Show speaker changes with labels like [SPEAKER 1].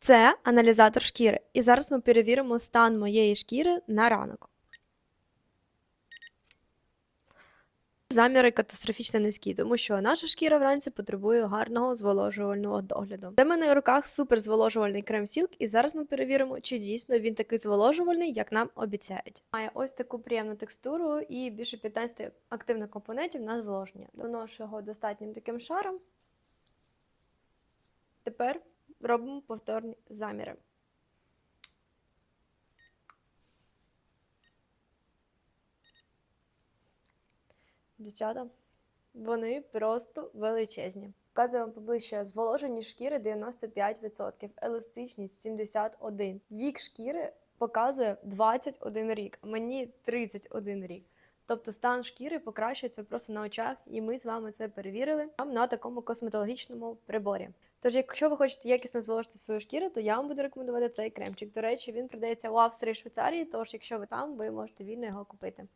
[SPEAKER 1] Це аналізатор шкіри. І зараз ми перевіримо стан моєї шкіри на ранок. Заміри катастрофічно низькі, тому що наша шкіра вранці потребує гарного зволожувального догляду. Де мене в руках супер зволожувальний крем Silk, і зараз ми перевіримо, чи дійсно він такий зволожувальний, як нам обіцяють. Має ось таку приємну текстуру і більше 15 активних компонентів на зволоження. Доношу його достатнім таким шаром. Тепер робимо повторні заміри. Дівчата, вони просто величезні. Показую вам поближче зволожені шкіри 95%, еластичність 71%. Вік шкіри показує 21 рік, мені 31 рік. Тобто стан шкіри покращується просто на очах, і ми з вами це перевірили на такому косметологічному приборі. Тож, якщо ви хочете якісно зволожити свою шкіру, то я вам буду рекомендувати цей кремчик. До речі, він продається у Австрії Швейцарії, тож якщо ви там, ви можете вільно його купити.